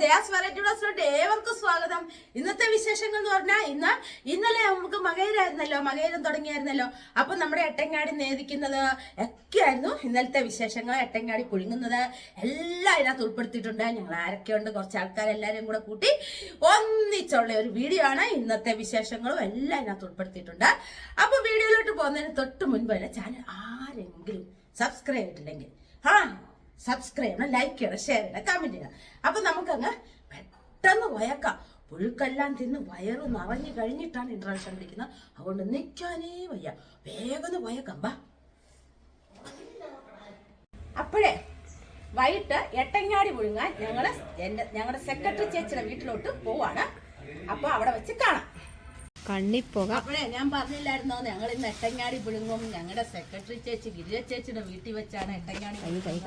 ജയാസ് ഏവർക്കും സ്വാഗതം. ഇന്നത്തെ വിശേഷങ്ങൾ എന്ന് പറഞ്ഞാൽ ഇന്ന് ഇന്നലെ നമുക്ക് മകയിലായിരുന്നല്ലോ മകയിലും തുടങ്ങിയായിരുന്നല്ലോ. അപ്പൊ നമ്മുടെ എട്ടങ്ങാടി നേദിക്കുന്നത് ഒക്കെയായിരുന്നു ഇന്നലത്തെ വിശേഷങ്ങൾ എട്ടങ്ങാടി പുഴുങ്ങുന്നത്. എല്ലാം ഇതിനകത്ത് ഉൾപ്പെടുത്തിയിട്ടുണ്ട്. ഞങ്ങൾ ആരൊക്കെയുണ്ട്? കുറച്ച് ആൾക്കാരെല്ലാരും കൂടെ കൂട്ടി ഒന്നിച്ചുള്ള ഒരു വീഡിയോ ആണ് ഇന്നത്തെ വിശേഷങ്ങളും എല്ലാം ഇതിനകത്ത് ഉൾപ്പെടുത്തിയിട്ടുണ്ട്. അപ്പൊ വീഡിയോയിലോട്ട് പോകുന്നതിന് തൊട്ട് മുൻപ് ചാനൽ ആരെങ്കിലും സബ്സ്ക്രൈബ് ചെയ്തിട്ടില്ലെങ്കിൽ ആ സബ്സ്ക്രൈബ് ചെയ്യണം ലൈക്ക് ചെയ്യണം ഷെയർ ചെയ്യണം കമന്റ് ചെയ്യണം. അപ്പൊ നമുക്കങ്ങ് പെട്ടെന്ന് വയക്കാം. പുഴുക്കെല്ലാം തിന്ന് വയറ് നിറഞ്ഞു കഴിഞ്ഞിട്ടാണ് ഇൻട്രാക്ഷൻ പിടിക്കുന്നത് അതുകൊണ്ട് നിൽക്കാനേ വയ്യ. വേഗം വയക്കാം ബാ അപ്പോഴേ വൈകിട്ട് എട്ടങ്ങാടി മുഴുങ്ങാൻ ഞങ്ങൾ എന്റെ ഞങ്ങളുടെ സെക്രട്ടറി ചേച്ചിയുടെ വീട്ടിലോട്ട് പോവാണ്. അപ്പോൾ അവിടെ വെച്ച് കാണാം. കണ്ണിപ്പോക. അപ്പോഴേ ഞാൻ പറഞ്ഞില്ലായിരുന്നോ? ഞങ്ങൾ ഇന്ന് എട്ടങ്ങാടി പുഴുങ്ങും ഞങ്ങളുടെ സെക്രട്ടറി ചേച്ചി ഗിരിജ ചേച്ചിയുടെ വീട്ടിൽ വെച്ചാണ് എട്ടങ്ങാടി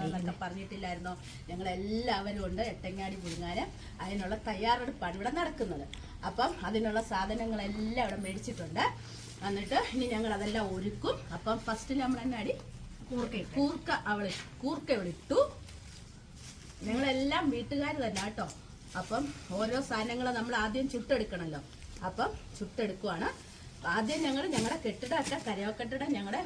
എന്നൊക്കെ പറഞ്ഞിട്ടില്ലായിരുന്നോ? ഞങ്ങൾ എല്ലാവരും ഉണ്ട് എട്ടങ്ങാടി പുഴുങ്ങാന് അതിനുള്ള തയ്യാറെടുപ്പാണ് ഇവിടെ നടക്കുന്നത്. അപ്പം അതിനുള്ള സാധനങ്ങളെല്ലാം ഇവിടെ മേടിച്ചിട്ടുണ്ട്. എന്നിട്ട് ഇനി ഞങ്ങൾ അതെല്ലാം ഒരുക്കും. അപ്പം ഫസ്റ്റ് നമ്മൾ എന്നാടി? കൂർക്ക കൂർക്ക അവൾ കൂർക്ക ഇവിടെ ഇട്ടു. ഞങ്ങളെല്ലാം വീട്ടുകാർ തന്നെ കേട്ടോ. അപ്പം ഓരോ സാധനങ്ങൾ നമ്മൾ ആദ്യം ചുട്ടെടുക്കണമല്ലോ അപ്പം ചുട്ടെടുക്കുവാണ്. ആദ്യം ഞങ്ങൾ ഞങ്ങളുടെ കെട്ടിടമൊക്കെ കരയോക്കെട്ടിടം ഞങ്ങളുടെ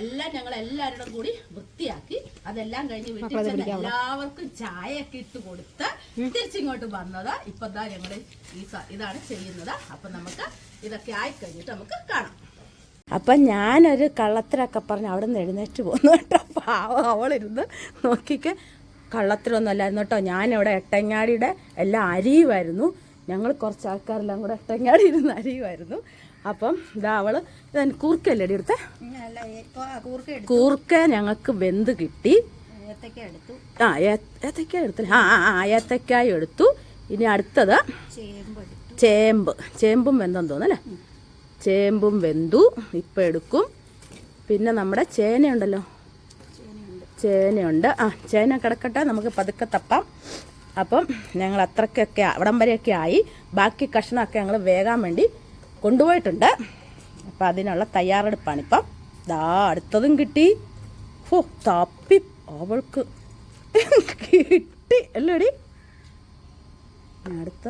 എല്ലാം ഞങ്ങൾ എല്ലാവരുടെ കൂടി വൃത്തിയാക്കി അതെല്ലാം കഴിഞ്ഞ് വീട്ടിൽ ചെന്ന് എല്ലാവർക്കും ചായയൊക്കെ ഒക്കെ ഇട്ട് കൊടുത്ത് തിരിച്ചിങ്ങോട്ട് വന്നത്. ഇപ്പൊ എന്താ ഞങ്ങൾ ഈ ഇതാണ് ചെയ്യുന്നത്. അപ്പൊ നമുക്ക് ഇതൊക്കെ ആയി കഴിഞ്ഞിട്ട് നമുക്ക് കാണാം. അപ്പൊ ഞാനൊരു കള്ളത്തിലൊക്കെ പറഞ്ഞ് അവിടെ നിന്ന് എഴുന്നേറ്റ് പോന്നു കേട്ടോ. പാവം അവളിരുന്ന് നോക്കിക്ക്. കള്ളത്തിലൊന്നും അല്ലായിരുന്നു കേട്ടോ. ഞാനിവിടെ എട്ടങ്ങാടിയുടെ എല്ലാം അരിയുമായിരുന്നു. ഞങ്ങൾ കുറച്ച് ആൾക്കാരെല്ലാം കൂടെ ഒറ്റങ്ങാടി ഇരുന്ന് അരിയുമായിരുന്നു അപ്പം ഇതാ അവൾ ഇതാണ് കൂർക്കല്ലേ എടുത്തേ? കൂർക്ക ഞങ്ങൾക്ക് വെന്ത് കിട്ടി. ആ ഏത്തക്ക എടുത്തു എടുത്തില്ല. ആ ആ ഏത്തക്കായ എടുത്തു. ഇനി അടുത്തത് ചേമ്പ് ചേമ്പും. വെന്തെന്ന് തോന്നല്ലേ ചേമ്പും വെന്തു. ഇപ്പം എടുക്കും. പിന്നെ നമ്മുടെ ചേനയുണ്ടല്ലോ. ചേനയുണ്ട്. ആ ചേന കിടക്കട്ടെ. നമുക്ക് പതുക്കെ തപ്പാം. അപ്പം ഞങ്ങൾ അത്രക്കൊക്കെ അവിടം വരെയൊക്കെ ആയി. ബാക്കി കഷ്ണമൊക്കെ ഞങ്ങൾ വേകാൻ വേണ്ടി കൊണ്ടുപോയിട്ടുണ്ട്. അപ്പം അതിനുള്ള തയ്യാറെടുപ്പാണ് തയ്യാറെടുപ്പാണിപ്പം ദാ അടുത്തതും കിട്ടി. ഓ തപ്പി. അവൾക്ക് കിട്ടി. അല്ലേടി? അടുത്ത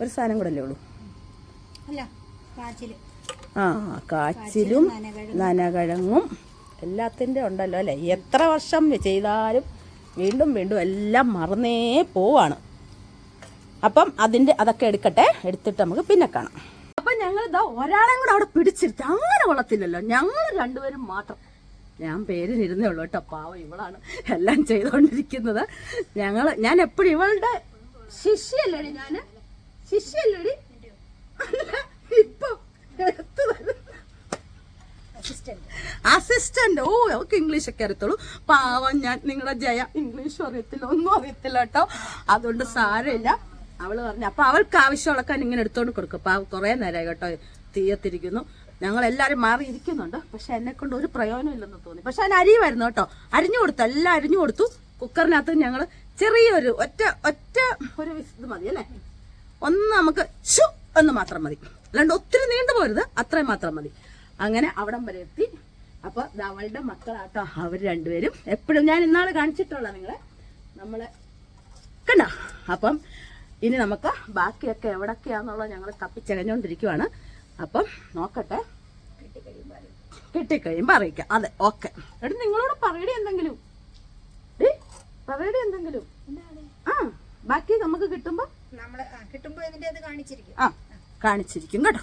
ഒരു സാധനം കൂടെ അല്ലേ ഉള്ളൂ? ആ കാച്ചിലും നനകിഴങ്ങും എല്ലാത്തിന്റെ ഉണ്ടല്ലോ അല്ലേ? എത്ര വർഷം ചെയ്താലും വീണ്ടും വീണ്ടും എല്ലാം മറന്നേ പോവാണ്. അപ്പം അതിന്റെ അതൊക്കെ എടുക്കട്ടെ എടുത്തിട്ട് നമുക്ക് പിന്നെ കാണാം. അപ്പം ഞങ്ങൾ ഇതാ ഒരാളെ കൂടെ അവിടെ പിടിച്ചിരുത്തി. അങ്ങനെ കൊള്ളത്തില്ലല്ലോ. ഞങ്ങൾ രണ്ടുപേരും മാത്രം. ഞാൻ പേരിനിരുന്നേ ഉള്ളൂ കേട്ടോ. പാവം ഇവളാണ് എല്ലാം ചെയ്തുകൊണ്ടിരിക്കുന്നത് ഞങ്ങൾ ഞാൻ എപ്പോഴും ഇവളുടെ ശിഷ്യല്ലേടി ഞാൻ ശിഷ്യല്ലേടി? ഇപ്പൊ എടുത്തു അസിസ്റ്റന്റ് ഓ അവർക്ക് ഇംഗ്ലീഷ് ഒക്കെ അറിയത്തുള്ളൂ. പാവം ഞാൻ നിങ്ങളുടെ ജയ. ഇംഗ്ലീഷ് അറിയത്തില്ല ഒന്നും അറിയത്തില്ല കേട്ടോ. അതുകൊണ്ട് സാരമില്ല. അവൾ പറഞ്ഞു അപ്പൊ അവൾക്ക് ആവശ്യമുള്ളൊക്കെ ഇങ്ങനെ എടുത്തോണ്ട് കൊടുക്കും. അപ്പൊ കുറെ നേരമായി കേട്ടോ തീയത്തിരിക്കുന്നു ഞങ്ങൾ എല്ലാരും മാറി ഇരിക്കുന്നുണ്ട്. പക്ഷെ എന്നെ കൊണ്ട് ഒരു പ്രയോജനം ഇല്ലെന്ന് തോന്നി. പക്ഷെ അതിന് അരിയുമായിരുന്നു കേട്ടോ. അരിഞ്ഞു കൊടുത്തു എല്ലാം അരിഞ്ഞു കൊടുത്തു. കുക്കറിനകത്ത് ഞങ്ങൾ ചെറിയൊരു ഒറ്റ ഒറ്റ ഒരു ഇത് മതി അല്ലേ? ഒന്ന് നമുക്ക് ഷു എന്ന് മാത്രം മതി. അല്ലാണ്ട് ഒത്തിരി നീണ്ടു പോരുത് അത്രയും മാത്രം മതി. അങ്ങനെ അവിടം വരെ എത്തി. അപ്പൊ ദാ അവളുടെ മക്കളാട്ടോ അവർ രണ്ടുപേരും. എപ്പോഴും ഞാൻ ഇന്നാൾ കാണിച്ചിട്ടുള്ള നിങ്ങളെ. നമ്മളെ കണ്ട? അപ്പം ഇനി നമുക്ക് ബാക്കിയൊക്കെ എവിടൊക്കെയാന്നുള്ളത് ഞങ്ങൾ തപ്പിച്ചകഞ്ഞോണ്ടിരിക്കുവാണ്. അപ്പം നോക്കട്ടെ. കിട്ടിക്കഴിയുമ്പോ അറിയിക്കാം. അതെ ഓക്കെ. എടി നിങ്ങളോട് പറയടി എന്തെങ്കിലും. പറയടി എന്തെങ്കിലും. ആ ബാക്കി നമുക്ക് കിട്ടുമ്പോ? നമ്മൾ കിട്ടുമ്പോൾ കാണിച്ചിരിക്കും. ആ കാണിച്ചിരിക്കും കേട്ടോ.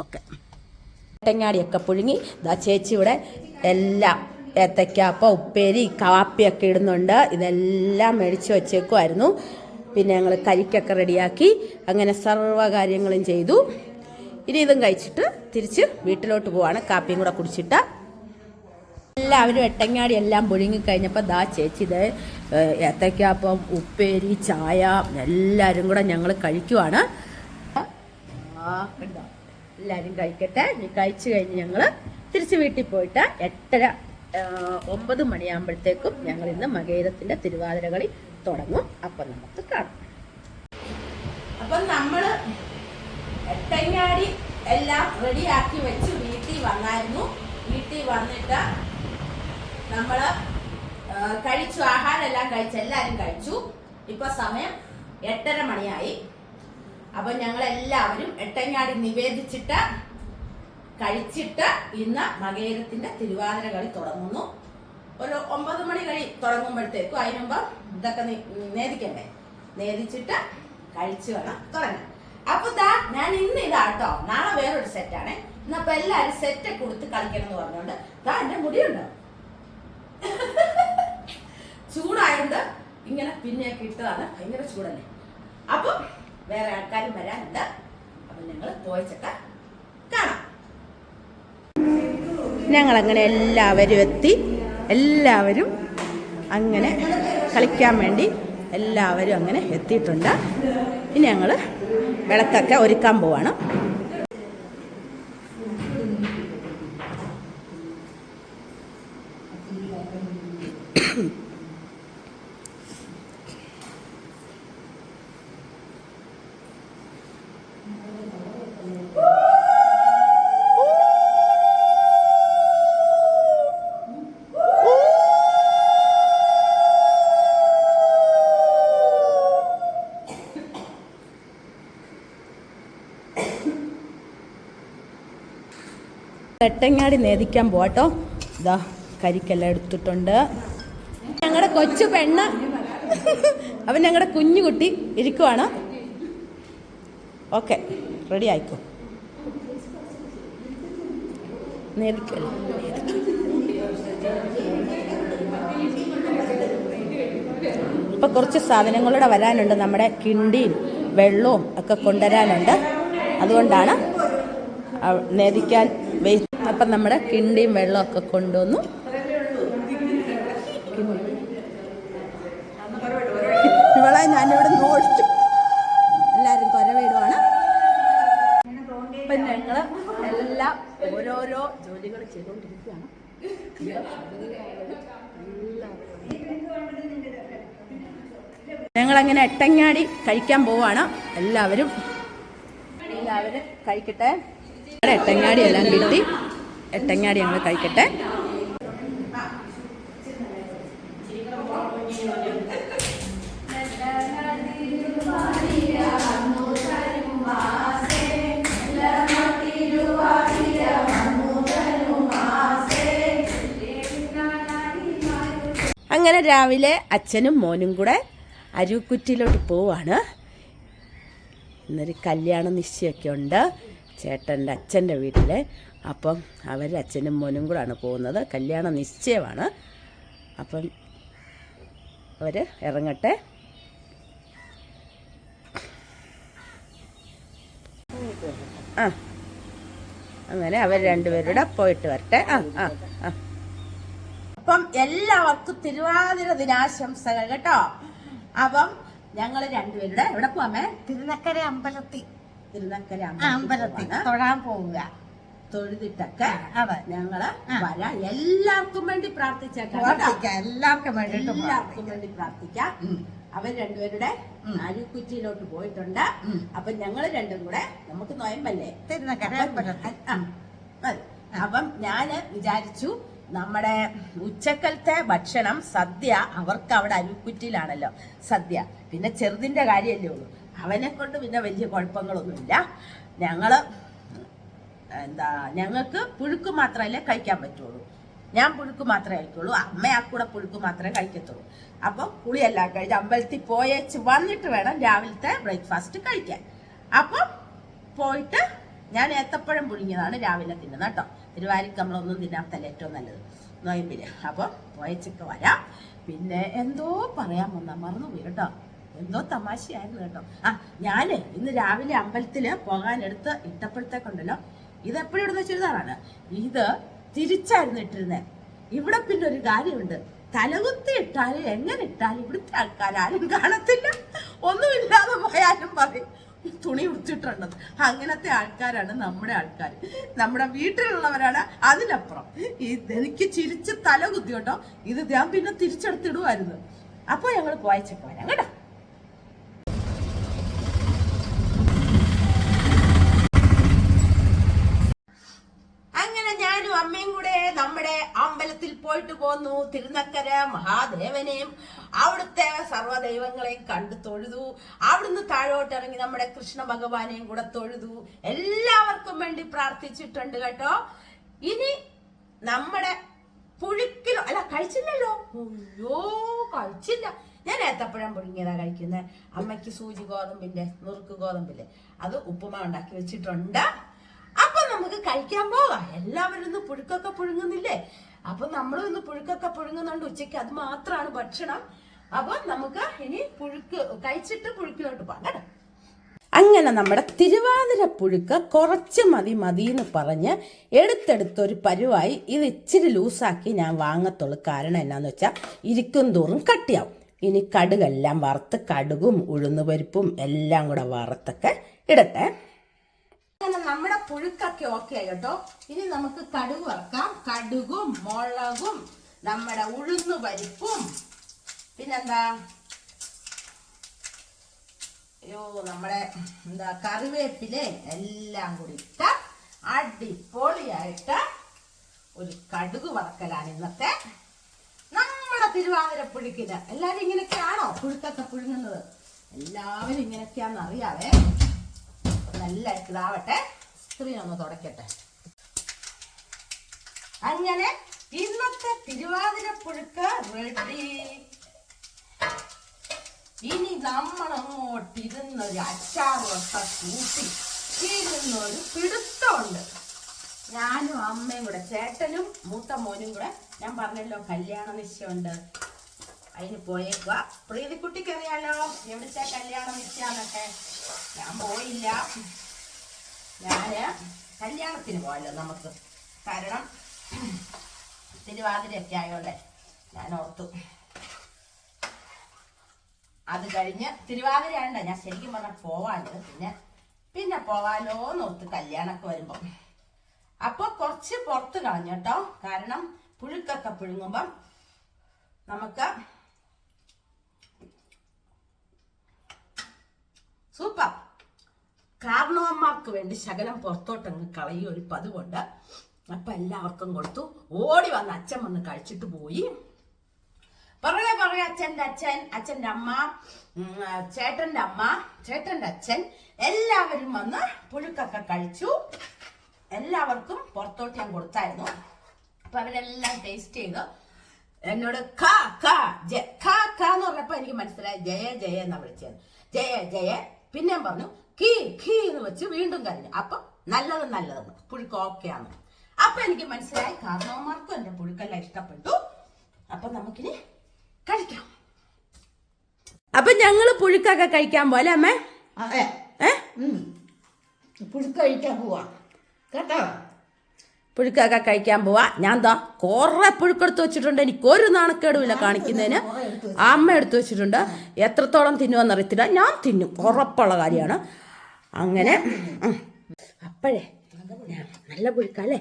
ഓക്കെ. ഏത്തങ്ങാടിയൊക്കെ പുഴുങ്ങി ദാ ചേച്ചി ഇവിടെ എല്ലാം ഏത്തയ്ക്കാപ്പ ഉപ്പേരി കാപ്പിയൊക്കെ ഇടുന്നുണ്ട്. ഇതെല്ലാം മേടിച്ച് വച്ചേക്കുമായിരുന്നു പിന്നെ ഞങ്ങൾ കരിക്കൊക്കെ റെഡിയാക്കി അങ്ങനെ സർവ കാര്യങ്ങളും ചെയ്തു. ഇനി ഇതും കഴിച്ചിട്ട് തിരിച്ച് വീട്ടിലോട്ട് പോവാണ്. കാപ്പിയും കൂടെ കുടിച്ചിട്ട്. എല്ലാവരും എട്ടങ്ങാടി എല്ലാം പുഴുങ്ങി കഴിഞ്ഞപ്പോൾ ദാ ചേച്ചി ഇത് ഏത്തയ്ക്കാപ്പം ഉപ്പേരി ചായ എല്ലാവരും കൂടെ ഞങ്ങൾ കഴിക്കുവാണ്. ആ എല്ലാവരും കഴിക്കട്ടെ. കഴിച്ചു കഴിഞ്ഞ് ഞങ്ങൾ തിരിച്ച് വീട്ടിൽ പോയിട്ട് എട്ടര ഒമ്പത് മണിയാകുമ്പോഴത്തേക്കും ഞങ്ങൾ ഇന്ന് മകേരത്തിന്റെ തിരുവാതിര കളി തുടങ്ങും. അപ്പം നമുക്ക് കാണാം. അപ്പം നമ്മൾ എട്ടങ്ങാടി എല്ലാം റെഡിയാക്കി വെച്ച് വീട്ടിൽ വന്നായിരുന്നു. വീട്ടിൽ വന്നിട്ട് നമ്മൾ ആ, കഴിച്ചു. ആഹാരം എല്ലാം കഴിച്ചു എല്ലാരും കഴിച്ചു. ഇപ്പൊ സമയം എട്ടര മണിയായി. അപ്പൊ ഞങ്ങൾ എല്ലാവരും എട്ടങ്ങാടി നിവേദിച്ചിട്ട് കഴിച്ചിട്ട് ഇന്ന് മകേരത്തിന്റെ തിരുവാതിര കളി തുടങ്ങുന്നു. ഒരു ഒമ്പത് മണി കഴി തുടങ്ങുമ്പോഴത്തേക്കും അതിനുമ്പ് ഇതൊക്കെ നേദിക്കണ്ടേ? നേദിച്ചിട്ട് കഴിച്ചു വേണം തുടങ്ങാൻ. അപ്പൊ ദാ ഞാൻ ഇന്ന് ഇതാട്ടോ. നാളെ വേറൊരു സെറ്റാണ്. ഇന്നപ്പൊ എല്ലാരും സെറ്റ് കൊടുത്ത് കളിക്കണം എന്ന് പറഞ്ഞോണ്ട് ദാ എന്റെ മുടിയുണ്ടോ. ചൂടായോണ്ട് ഇങ്ങനെ പിന്നെയൊക്കെ ഇട്ടതാണ്. ഭയങ്കര ചൂടല്ലേ? അപ്പൊ വേറെ ആൾക്കാരും വരാനുണ്ട്. അപ്പൊ നിങ്ങൾ പോയിച്ചിട്ട് കാണാം. ഞങ്ങൾ അങ്ങനെ എല്ലാവരും എത്തി. എല്ലാവരും അങ്ങനെ കളിക്കാൻ വേണ്ടി എല്ലാവരും അങ്ങനെ എത്തിയിട്ടുണ്ട്. ഇനി ഞങ്ങൾ വിളക്കൊക്കെ ഒരുക്കാൻ പോവാണ്. എട്ടങ്ങാടി നേദിക്കാൻ പോവാട്ടോ ഇതാ കരിക്കെല്ലാം എടുത്തിട്ടുണ്ട്. ഞങ്ങളുടെ കൊച്ചു പെണ്ണ്. അവൻ ഞങ്ങളുടെ കുഞ്ഞുകുട്ടി ഇരിക്കുവാണ്. ഓക്കെ റെഡി ആയിക്കോ. ഇപ്പൊ കുറച്ച് സാധനങ്ങളുടെ വരാനുണ്ട്. നമ്മുടെ കിണ്ടിയും വെള്ളവും ഒക്കെ കൊണ്ടുവരാനുണ്ട്. അതുകൊണ്ടാണ് നേദിക്കാൻ വെയി അപ്പം നമ്മുടെ കിണ്ടിയും വെള്ളവും ഒക്കെ കൊണ്ടുവന്നു. ഇവളെ ഞാനിവിടെ നിന്ന് ഓടിച്ചു എല്ലാവരും കൊരവിടുവാണ്. ഇപ്പം ഞങ്ങൾ എല്ലാം ഓരോരോ ജോലികൾ ചെയ്തുകൊണ്ടിരിക്കുകയാണ്. ഞങ്ങളങ്ങനെ എട്ടങ്ങാടി കഴിക്കാൻ പോവാണ്. എല്ലാവരും. എല്ലാവരും കഴിക്കട്ടെ. എട്ടങ്ങാടി എല്ലാം കിട്ടി. എട്ടങ്ങാടി ഞങ്ങൾ കഴിക്കട്ടെ. അങ്ങനെ രാവിലെ അച്ഛനും മോനും കൂടെ അരുക്കുറ്റിയിലോട്ട് പോവാണ്. ഇന്നൊരു കല്യാണ നിശ്ചയമൊക്കെ ഉണ്ട്. ചേട്ടന്റെ അച്ഛന്റെ വീട്ടിൽ അപ്പം അവർ അച്ഛനും മോനും കൂടാണ് പോകുന്നത്. കല്യാണ നിശ്ചയമാണ്. അപ്പം അവർ ഇറങ്ങട്ടെ. ആ. അങ്ങനെ അവർ രണ്ടുപേരുടെ പോയിട്ട് വരട്ടെ. ആ ആ ആ. അപ്പം എല്ലാവർക്കും തിരുവാതിര ദിനാശംസകൾ കേട്ടോ. അപ്പം ഞങ്ങൾ രണ്ടുപേരുടെ എവിടെ പോവാമേ? തിരുനക്കര അമ്പലത്തിൽ. തിരുനക്കര അമ്പലത്തി അമ്പലത്തിൽ അമ്പലത്തിൽ തൊഴാൻ പോവുക. തൊഴുതിട്ടൊക്കെ അവ ഞങ്ങൾ ആ. എല്ലാവർക്കും വേണ്ടി പ്രാർത്ഥിച്ചേക്കാം എല്ലാവർക്കും വേണ്ടി എല്ലാവർക്കും വേണ്ടി പ്രാർത്ഥിക്കാം. അവർ രണ്ടുപേരുടെ. അരുക്കുറ്റിയിലോട്ട് പോയിട്ടുണ്ട്. അപ്പൊ ഞങ്ങൾ രണ്ടും കൂടെ നമുക്ക് നോയമ്പല്ലേ. അപ്പം ഞാൻ വിചാരിച്ചു നമ്മുടെ ഉച്ചക്കലത്തെ ഭക്ഷണം സദ്യ അവർക്ക് അവിടെ അരുക്കുറ്റിയിലാണല്ലോ. സദ്യ. പിന്നെ ചെറുതിന്റെ കാര്യമല്ലേ ഉള്ളൂ. അവനെ കൊണ്ട് പിന്നെ വലിയ കുഴപ്പങ്ങളൊന്നുമില്ല. ഞങ്ങൾ എന്താ ഞങ്ങൾക്ക് പുഴുക്ക് മാത്രമല്ലേ കഴിക്കാൻ പറ്റുള്ളൂ. ഞാൻ പുഴുക്ക് മാത്രമേ കഴിക്കുള്ളൂ. അമ്മ ആ കൂടെ പുഴുക്ക് മാത്രമേ കഴിക്കത്തുള്ളൂ. അപ്പം കുളിയെല്ലാം കഴിഞ്ഞ് അമ്പലത്തിൽ പോയേച്ച് വന്നിട്ട് വേണം രാവിലത്തെ ബ്രേക്ക്ഫാസ്റ്റ് കഴിക്കാൻ. അപ്പം പോയിട്ട് ഞാൻ ഏത്തപ്പഴം പുഴുങ്ങിയതാണ് രാവിലെ തിന്നുന്നത് കേട്ടോ. തിരുവാരിക്ക് നമ്മളൊന്നും തിന്നാത്തല്ല ഏറ്റവും നല്ലത്. നോയമ്പിൽ. അപ്പം പോയച്ചൊക്കെ വരാം. പിന്നെ എന്തോ പറയാൻ വന്നാ മറന്നുപോയി കേട്ടോ. എന്തോ തമാശയായിരുന്നു കേട്ടോ. ആ ഞാൻ ഇന്ന് രാവിലെ അമ്പലത്തിൽ പോകാനെടുത്ത് ഇട്ടപ്പോഴത്തേക്കുണ്ടല്ലോ. ഇത് എപ്പോഴും ഇടുന്ന ചുരിദാറാണ്. ഇത് തിരിച്ചായിരുന്നു ഇട്ടിരുന്നത് ഇവിടെ പിന്നെ ഒരു കാര്യമുണ്ട്. തലകുത്തി ഇട്ടാലും എങ്ങനെ ഇട്ടാലും ഇവിടുത്തെ ആൾക്കാർ ആരും കാണത്തില്ല. ഒന്നുമില്ലാതെ പോയാലും പറയും തുണി ഉടുത്തിട്ടുണ്ടെന്ന് അങ്ങനത്തെ ആൾക്കാരാണ് നമ്മുടെ ആൾക്കാർ നമ്മുടെ വീട്ടിലുള്ളവരാണ് അതിനപ്പുറം എനിക്ക് ചിരിച്ച് തല കുത്തി കേട്ടോ. ഇത് ഞാൻ പിന്നെ തിരിച്ചെടുത്തിടുമായിരുന്നു അപ്പോൾ ഞങ്ങൾ പോയച്ചൊക്കെ വരാം കേട്ടോ അങ്ങനെ ഞാനും അമ്മയും കൂടെ നമ്മുടെ അമ്പലത്തിൽ പോയിട്ട് പോന്നു. തിരുനക്കര മഹാദേവനെയും അവിടുത്തെ സർവദൈവങ്ങളെയും കണ്ടു തൊഴുതു. അവിടുന്ന് താഴോട്ട് ഇറങ്ങി നമ്മുടെ കൃഷ്ണ ഭഗവാനെയും കൂടെ തൊഴുതു. എല്ലാവർക്കും വേണ്ടി പ്രാർത്ഥിച്ചിട്ടുണ്ട് കേട്ടോ. ഇനി നമ്മുടെ പുഴുക്കിലോ അല്ല കഴിച്ചില്ലല്ലോ? അയ്യോ കഴിച്ചില്ല. ഞാൻ ഏത്തപ്പഴം പുഴുങ്ങിയതാ കഴിക്കുന്നത് അമ്മയ്ക്ക് സൂചി ഗോതമ്പിന്റെ നുറുക്ക് ഗോതമ്പില്ലേ അത് ഉപ്പുമാ ഉണ്ടാക്കി വെച്ചിട്ടുണ്ട്. നമുക്ക് കഴിക്കാൻ പോവാം. എല്ലാവരും ഒന്ന് പുഴുക്കൊക്കെ പുഴുങ്ങുന്നില്ലേ? അപ്പൊ നമ്മളും ഒന്ന് പുഴുക്കൊക്കെ പുഴുങ്ങുന്നുണ്ട്. ഉച്ചയ്ക്ക് അത് മാത്രമാണ് ഭക്ഷണം. അപ്പൊ നമുക്ക് ഇനി പുഴുക്ക് കഴിച്ചിട്ട് പുഴുക്കിലോട്ട് പോകാം കേട്ടോ. അങ്ങനെ നമ്മുടെ തിരുവാതിര പുഴുക്ക് കുറച്ച് മതി മതി എന്ന് പറഞ്ഞ് എടുത്തെടുത്തൊരു പരുവായി ഇത് ഇച്ചിരി ലൂസാക്കി ഞാൻ വാങ്ങത്തുള്ളൂ. കാരണം എന്നാന്ന് വെച്ചാൽ ഇരിക്കും തോറും കട്ടിയാവും. ഇനി കടുകെല്ലാം വറുത്ത് കടുകും ഉഴുന്നുപരിപ്പും എല്ലാം കൂടെ വറുത്തൊക്കെ ഇടട്ടെ. അങ്ങനെ നമ്മുടെ പുഴുക്കൊക്കെ ഓക്കെ ആയി കേട്ടോ. ഇനി നമുക്ക് കടുക് വറക്കാം. കടുകും മുളകും നമ്മുടെ ഉഴുന്നു പരിപ്പും. പിന്നെന്താ? അയ്യോ നമ്മുടെ എന്താ കറിവേപ്പിലെ എല്ലാം കൂടി ഇട്ട അടിപൊളിയായിട്ട് ഒരു കടുക് വറക്കലാണ് ഇന്നത്തെ നമ്മുടെ തിരുവാതിര പുഴുക്കിന് എല്ലാരും ഇങ്ങനെയൊക്കെയാണോ പുഴുക്കൊക്കെ പുഴുങ്ങുന്നത്? എല്ലാവരും ഇങ്ങനെയൊക്കെയാണെന്ന് അറിയാവേ. നല്ല ഇതാവട്ടെ. സ്ക്രീൻ ഒന്ന് തുടക്കട്ടെ അങ്ങനെ ഇന്നത്തെ തിരുവാതിര പുഴുക്ക് റെഡി ഇനി നമ്മൾ അങ്ങോട്ട് ഇരുന്നൊരു അച്ചാറൊക്കെ കൂട്ടി ഇരുന്നൊരു പിടുത്തമുണ്ട്. ഞാനും അമ്മയും കൂടെ ചേട്ടനും മൂത്ത മോനും കൂടെ ഞാൻ പറഞ്ഞല്ലോ കല്യാണ നിശ്ചയമുണ്ട്. അതിന് പോയേക്കുക പ്രീതിക്കുട്ടിക്ക് അറിയാലോ എവിടുത്തെ കല്യാണ നിശ്ചയാന്നൊക്കെ ഞാൻ പോയില്ല. ഞാൻ കല്യാണത്തിന് പോയല്ലോ നമുക്ക്. കാരണം തിരുവാതിരയൊക്കെ ആയോണ്ടേ ഞാൻ ഓർത്തു. അത് കഴിഞ്ഞ് തിരുവാതിരയാണ്ട ഞാൻ ശരിക്കും പറഞ്ഞാൽ പോവാണ്ട് പിന്നെ പിന്നെ പോവാലോ ഓർത്ത് കല്യാണമൊക്കെ വരുമ്പം. അപ്പോൾ കുറച്ച് പുറത്ത് കളഞ്ഞു കേട്ടോ. കാരണം പുഴുക്കൊക്കെ പുഴുങ്ങുമ്പം നമുക്ക് സൂപ്പർ. കാരണവന്മാർക്ക് വേണ്ടി ശകലം പുറത്തോട്ടങ്ങ് കളയും ഒരു പതുകൊണ്ട് അപ്പൊ എല്ലാവർക്കും കൊടുത്തു. ഓടി വന്ന് അച്ഛൻ വന്ന് കഴിച്ചിട്ട് പോയി. പറയാ പറയാ അച്ഛന്റെ അച്ഛൻ അച്ഛന്റെ അമ്മ ചേട്ടന്റെ അമ്മ ചേട്ടന്റെ അച്ഛൻ എല്ലാവരും വന്ന് പുഴുക്കൊക്കെ കഴിച്ചു. എല്ലാവർക്കും പുറത്തോട്ട് ഞാൻ കൊടുത്തായിരുന്നു. അപ്പൊ അവരെല്ലാം ടേസ്റ്റ് ചെയ്തു. എന്നോട് ഖ ഖ ഖ എന്ന് പറഞ്ഞപ്പോ എനിക്ക് മനസ്സിലായി. ജയ ജയ എന്നാ വിളിച്ചത്. ജയ ജയ. പിന്നെ പറഞ്ഞു കീ ഖീ എന്ന് വെച്ച് വീണ്ടും കരഞ്ഞു. അപ്പൊ നല്ലത് നല്ലതെന്ന് പുഴുക്ക് ഓക്കെയാണ് അപ്പൊ എനിക്ക് മനസ്സിലായി കാരണവന്മാർക്കും എന്റെ പുഴുക്കെല്ലാം ഇഷ്ടപ്പെട്ടു. അപ്പൊ നമുക്കിനി കഴിക്കാം. അപ്പൊ ഞങ്ങൾ പുഴുക്കൊക്കെ കഴിക്കാൻ പോലെ അമ്മ? അതെ പുഴുക്ക് കഴിക്കാൻ പോവാ. കേട്ടോ? പുഴുക്കൊക്കെ കഴിക്കാൻ പോവാ. ഞാൻ എന്താ കുറെ പുഴുക്കെടുത്ത് വെച്ചിട്ടുണ്ട്. എനിക്ക് ഒരു നാണക്കേടുമില്ല കാണിക്കുന്നതിന്. അമ്മ എടുത്തു വെച്ചിട്ടുണ്ട്. എത്രത്തോളം തിന്നുമെന്ന് അറിയത്തില്ല. ഞാൻ തിന്നും. ഉറപ്പുള്ള കാര്യമാണ്. അങ്ങനെ. അപ്പോഴേ നല്ല പുഴുക്കല്ലേ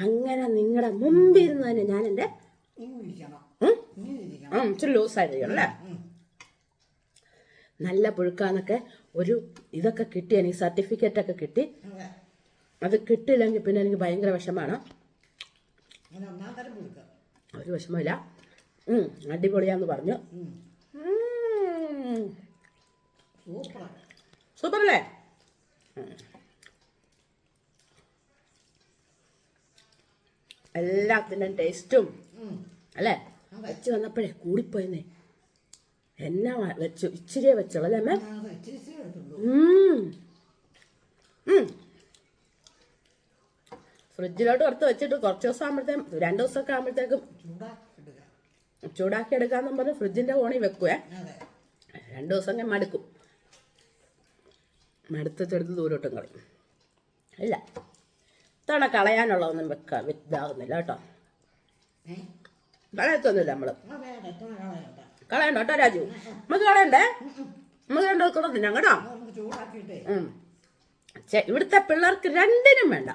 അങ്ങനെ നിങ്ങളുടെ മുമ്പിൽ ഇരുന്ന് തന്നെ ഞാൻ എന്റെ ഇച്ചിരി ലൂസായിരിക്കണം അല്ലേ? നല്ല പുഴുക്കാന്നൊക്കെ ഒരു ഇതൊക്കെ കിട്ടി എനിക്ക് സർട്ടിഫിക്കറ്റ് ഒക്കെ കിട്ടി. അത് കിട്ടില്ലെങ്കിൽ പിന്നെ എനിക്ക് ഭയങ്കര വിഷമാണ്. ഒരു വിഷമമില്ല ഉം, അടിപൊളിയാന്ന് പറഞ്ഞു. ഉം. സൂപ്പറാ സൂപ്പർ അല്ലേ ഉം. എല്ലാത്തിന്റെ ടേസ്റ്റും അല്ലേ? വെച്ച് വന്നപ്പോഴേ കൂടിപ്പോയെന്നേ. എന്നാ വെച്ചു ഇച്ചിരി വെച്ചോളൂ. അല്ലേ. ഫ്രിഡ്ജിലോട്ട് പുറത്ത് വെച്ചിട്ട് കുറച്ച് ദിവസം ആകുമ്പോഴത്തേക്കും രണ്ട് ദിവസമൊക്കെ ആകുമ്പോഴത്തേക്കും ചൂടാക്കി എടുക്കാന്ന് പറഞ്ഞ് ഫ്രിഡ്ജിന്റെ ഓണി വെക്കുവേ. രണ്ട് ദിവസം ഞാൻ മടുക്കും. മടുത്തെടുത്ത് ദൂരോട്ടും കളയും. അല്ല ഇത്തവണ കളയാനുള്ളതൊന്നും വെക്ക ഇതാകുന്നില്ല കേട്ടോ. കളയത്തൊന്നുമില്ല നമ്മൾ കളയണ്ട. കേട്ടോ രാജു. നമുക്ക് കളയണ്ടേ? നമുക്ക് രണ്ടു കൊടുത്തില്ല കേട്ടോ. ഇവിടുത്തെ പിള്ളേർക്ക് രണ്ടിനും വേണ്ട.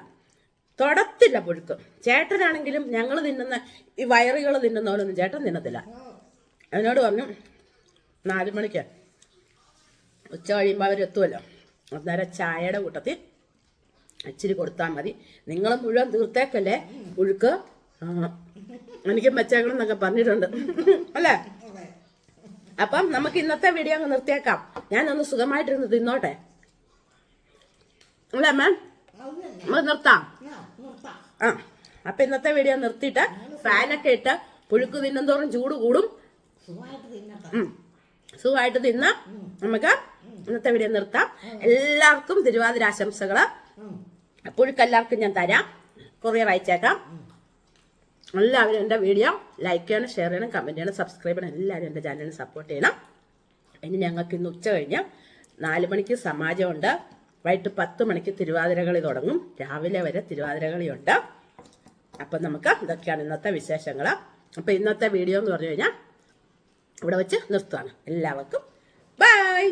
തൊടത്തില്ല പുഴുക്ക്. ചേട്ടനാണെങ്കിലും ഞങ്ങൾ തിന്നുന്ന ഈ വയറുകൾ തിന്നുന്ന പോലൊന്നും ചേട്ടൻ തിന്നത്തില്ല. അതിനോട് പറഞ്ഞു നാല് മണിക്ക് ഉച്ച കഴിയുമ്പോൾ അവരെത്തുമല്ലോ അന്നേരം ചായയുടെ കൂട്ടത്തിൽ ഇച്ചിരി കൊടുത്താൽ മതി. നിങ്ങൾ മുഴുവൻ തീർത്തേക്കല്ലേ? പുഴുക്ക്. എനിക്കും വെച്ചേക്കണം എന്നൊക്കെ പറഞ്ഞിട്ടുണ്ട്. അല്ലേ? അപ്പം നമുക്ക് ഇന്നത്തെ വീഡിയോ അങ്ങ് നിർത്തിയേക്കാം. ഞാനൊന്ന് സുഖമായിട്ടിരുന്ന് തിന്നോട്ടെ? അല്ലേ മാം നമുക്ക് നിർത്താം. ആ അപ്പം ഇന്നത്തെ വീഡിയോ നിർത്തിയിട്ട് ഫാനൊക്കെ ഇട്ട് പുഴുക്ക് തിന്നുന്തോറും ചൂട് കൂടും. സുഖമായിട്ട് തിന്നട്ടെ. സുഖമായിട്ട് തിന്ന. നമുക്ക് ഇന്നത്തെ വീഡിയോ നിർത്താം. എല്ലാവർക്കും തിരുവാതിര ആശംസകൾ. പുഴുക്കെല്ലാവർക്കും ഞാൻ തരാം. കൊറിയർ അയച്ചേക്കാം. എല്ലാവരും എന്റെ വീഡിയോ ലൈക്ക് ചെയ്യണം ഷെയർ ചെയ്യണം കമന്റ് ചെയ്യണം സബ്സ്ക്രൈബ് ചെയ്യണം. എല്ലാവരും എന്റെ ചാനലിനെ സപ്പോർട്ട് ചെയ്യണം. ഇനി ഞങ്ങൾക്ക് ഇന്ന് ഉച്ച കഴിഞ്ഞ് നാല് മണിക്ക് സമാജമുണ്ട്. വൈകിട്ട് പത്ത് മണിക്ക് തിരുവാതിരകളി തുടങ്ങും. രാവിലെ വരെ തിരുവാതിരകളിയുണ്ട്. അപ്പം നമുക്ക് ഇതൊക്കെയാണ് ഇന്നത്തെ വിശേഷങ്ങൾ അപ്പം ഇന്നത്തെ വീഡിയോ എന്ന് പറഞ്ഞു കഴിഞ്ഞാൽ ഇവിടെ വെച്ച് നിർത്തുകയാണ് എല്ലാവർക്കും ബൈ